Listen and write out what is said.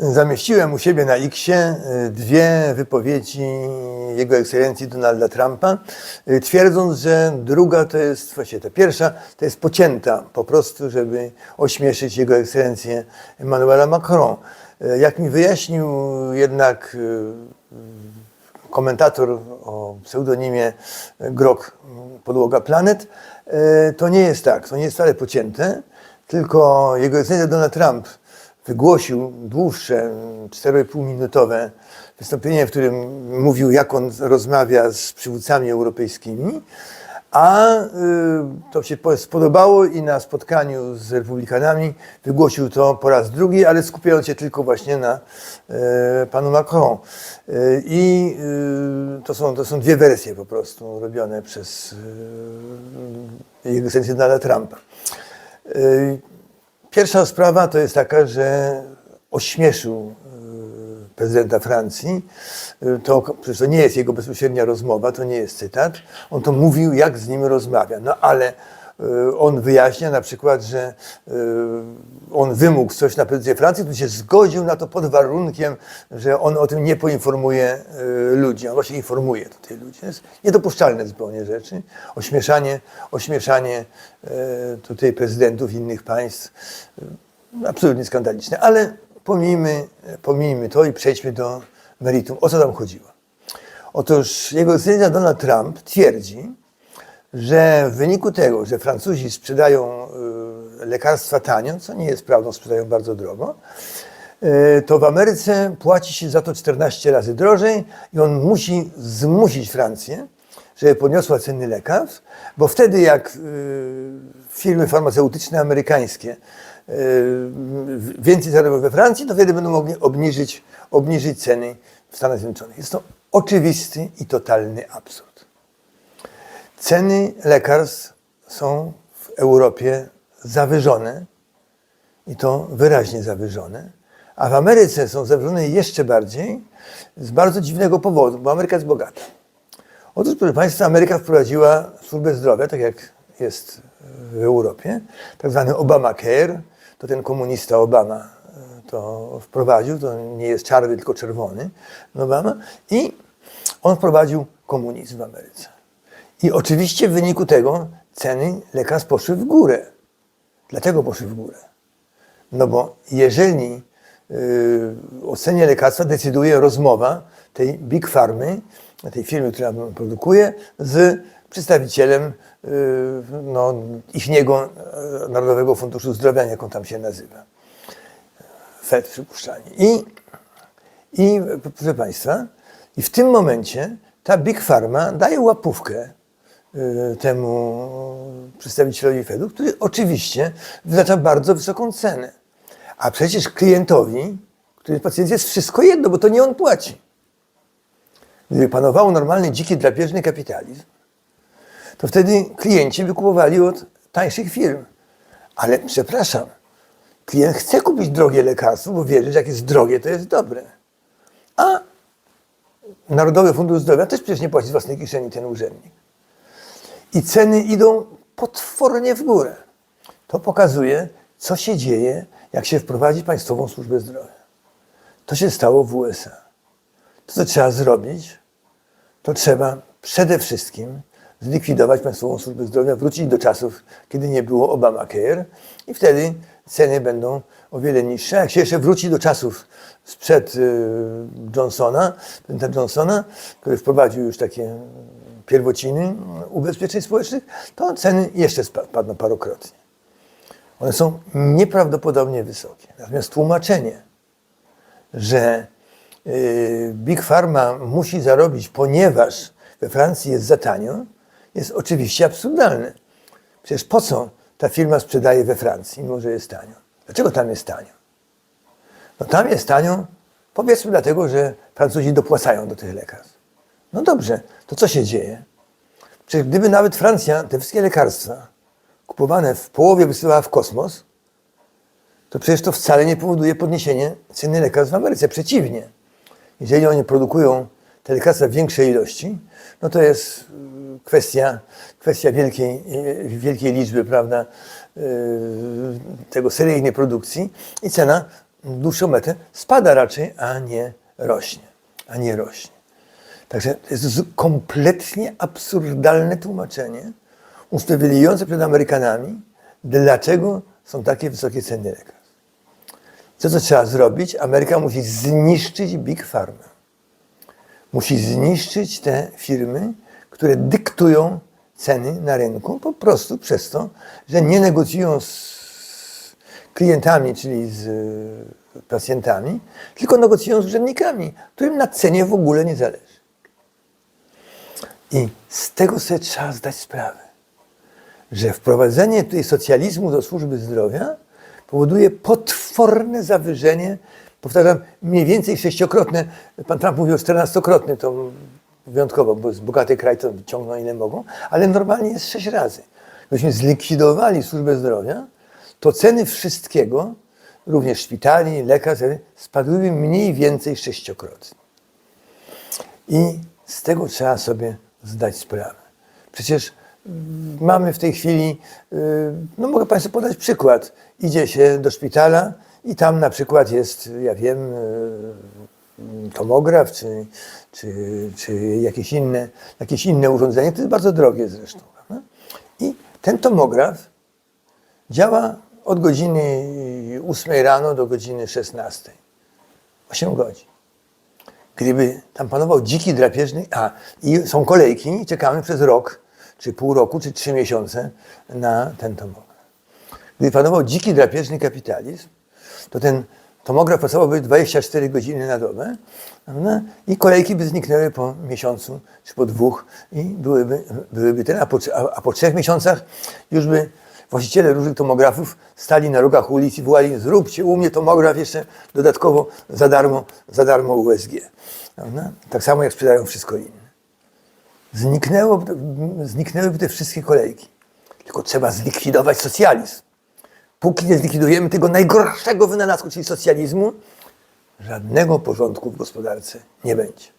zamieściłem u siebie na Xie y, dwie wypowiedzi Jego Ekscelencji Donalda Trumpa, y, twierdząc, że druga to jest, właściwie ta pierwsza, to jest pocięta po prostu, żeby ośmieszyć Jego Ekscelencję Emmanuela Macron. Y, Jak mi wyjaśnił jednak komentator o pseudonimie Grok Podłoga Planet, to nie jest tak, to nie jest wcale pocięte, tylko Jego Ekscelencja Donald Trump wygłosił dłuższe, 4,5-minutowe wystąpienie, w którym mówił, jak on rozmawia z przywódcami europejskimi, a y, to się po- spodobało i na spotkaniu z republikanami wygłosił to po raz drugi, ale skupiając się tylko właśnie na y, panu Macron. Y, I to, są, to są dwie wersje po prostu robione przez jego ekscelencję Donalda Trumpa. Pierwsza sprawa to jest taka, że ośmieszył y, prezydenta Francji. Y, To, przecież to nie jest jego bezpośrednia rozmowa, to nie jest cytat. On to mówił, jak z nim rozmawia. No ale on wyjaśnia na przykład, że y, on wymógł coś na prezydencję Francji, to się zgodził na to pod warunkiem, że on o tym nie poinformuje y, ludzi. On właśnie informuje tutaj ludzi. To jest niedopuszczalne zupełnie rzeczy. Ośmieszanie, ośmieszanie tutaj prezydentów innych państw. Absolutnie skandaliczne. Ale pomijmy, pomijmy to i przejdźmy do meritum. O co tam chodziło? Otóż jego ekscelencja Donald Trump twierdzi, że w wyniku tego, że Francuzi sprzedają y, lekarstwa tanio, co nie jest prawdą, sprzedają bardzo drogo, y, to w Ameryce płaci się za to 14 razy drożej i on musi zmusić Francję, żeby podniosła ceny lekarstw, bo wtedy jak y, firmy farmaceutyczne amerykańskie więcej zarobią we Francji, to wtedy będą mogli obniżyć, obniżyć ceny w Stanach Zjednoczonych. Jest to oczywisty i totalny absurd. Ceny lekarstw są w Europie zawyżone i to wyraźnie zawyżone, a w Ameryce są zawyżone jeszcze bardziej z bardzo dziwnego powodu, bo Ameryka jest bogata. Otóż, proszę Państwa, Ameryka wprowadziła służbę zdrowia, tak jak jest w Europie, tak zwany Obamacare, to ten komunista Obama e, to wprowadził, to nie jest czarny, tylko czerwony Obama i on wprowadził komunizm w Ameryce. I oczywiście w wyniku tego ceny lekarstw poszły w górę. Dlaczego poszły w górę? No bo jeżeli y, o cenie lekarstwa decyduje rozmowa tej Big Farmy, tej firmy, która produkuje, z przedstawicielem y, no, ichniego e, Narodowego Funduszu Zdrowia, jak on tam się nazywa. FED przypuszczalnie. I, I proszę Państwa, i w tym momencie ta Big Pharma daje łapówkę temu przedstawicielowi Fedu, który oczywiście wyznacza bardzo wysoką cenę. A przecież klientowi, który jest pacjent, jest wszystko jedno, bo to nie on płaci. Gdyby panował normalny, dziki, drapieżny kapitalizm, to wtedy klienci by kupowali od tańszych firm. Ale przepraszam, klient chce kupić drogie lekarstwo, bo wierzy, że jak jest drogie, to jest dobre. A Narodowy Fundusz Zdrowia też przecież nie płaci z własnej kieszeni ten urzędnik. I ceny idą potwornie w górę. To pokazuje, co się dzieje, jak się wprowadzi państwową służbę zdrowia. To się stało w USA. To, co trzeba zrobić, to trzeba przede wszystkim zlikwidować państwową służbę zdrowia, wrócić do czasów, kiedy nie było Obamacare i wtedy ceny będą o wiele niższe. Jak się jeszcze wróci do czasów sprzed y, Johnsona, Johnsona, który wprowadził już takie pierwociny ubezpieczeń społecznych, to ceny jeszcze spadną parokrotnie. One są nieprawdopodobnie wysokie. Natomiast tłumaczenie, że y, Big Pharma musi zarobić, ponieważ we Francji jest za tanio, jest oczywiście absurdalne. Przecież po co ta firma sprzedaje we Francji, mimo że jest tanio? Dlaczego tam jest tanio? No tam jest tanio, powiedzmy dlatego, że Francuzi dopłacają do tych lekarstw. No dobrze, to co się dzieje? Przecież gdyby nawet Francja te wszystkie lekarstwa kupowane w połowie wysyłała w kosmos, to przecież to wcale nie powoduje podniesienia ceny lekarstw w Ameryce. Przeciwnie. Jeżeli oni produkują te lekarstwa w większej ilości, no to jest y, kwestia, kwestia wielkiej, y, wielkiej liczby, prawda, y, tego seryjnej produkcji i cena dłuższą metę spada raczej, a nie rośnie. A nie rośnie. Także to jest kompletnie absurdalne tłumaczenie, usprawiedliwiające przed Amerykanami, dlaczego są takie wysokie ceny lekarstw. Co to trzeba zrobić? Ameryka musi zniszczyć Big Pharma. Musi zniszczyć te firmy, które dyktują ceny na rynku po prostu przez to, że nie negocjują z klientami, czyli z y, pacjentami, tylko negocjują z urzędnikami, którym na cenie w ogóle nie zależy. I z tego sobie trzeba zdać sprawę, że wprowadzenie tutaj socjalizmu do służby zdrowia powoduje potworne zawyżenie, powtarzam, mniej więcej sześciokrotne, pan Trump mówił o czternastokrotne, to wyjątkowo, bo jest bogaty kraj, to ciągną ile mogą, ale normalnie jest sześć razy. Gdybyśmy zlikwidowali służbę zdrowia, to ceny wszystkiego, również szpitali, lekarstw, spadłyby mniej więcej sześciokrotnie. I z tego trzeba sobie zdać sprawę. Przecież mamy w tej chwili, y, no mogę Państwu podać przykład. Idzie się do szpitala i tam na przykład jest, ja wiem, y, tomograf czy, czy, czy jakieś, inne, jakieś inne urządzenie. To jest bardzo drogie zresztą. I ten tomograf działa od godziny 8 rano do godziny 16. 8 godzin. Gdyby tam panował dziki drapieżny, a i są kolejki, czekamy przez rok, czy pół roku, czy trzy miesiące na ten tomograf. Gdyby panował dziki drapieżny kapitalizm, to ten tomograf pracowałby 24 godziny na dobę prawda? i kolejki by zniknęły po miesiącu, czy po dwóch i byłyby, byłyby ten, a po, a, a po trzech miesiącach już by właściciele różnych tomografów stali na rogach ulic i wołali, zróbcie u mnie tomograf jeszcze dodatkowo za darmo, za darmo USG. Prawda? Tak samo jak sprzedają wszystko inne. Zniknęło, zniknęłyby te wszystkie kolejki. Tylko trzeba zlikwidować socjalizm. Póki nie zlikwidujemy tego najgorszego wynalazku, czyli socjalizmu, żadnego porządku w gospodarce nie będzie.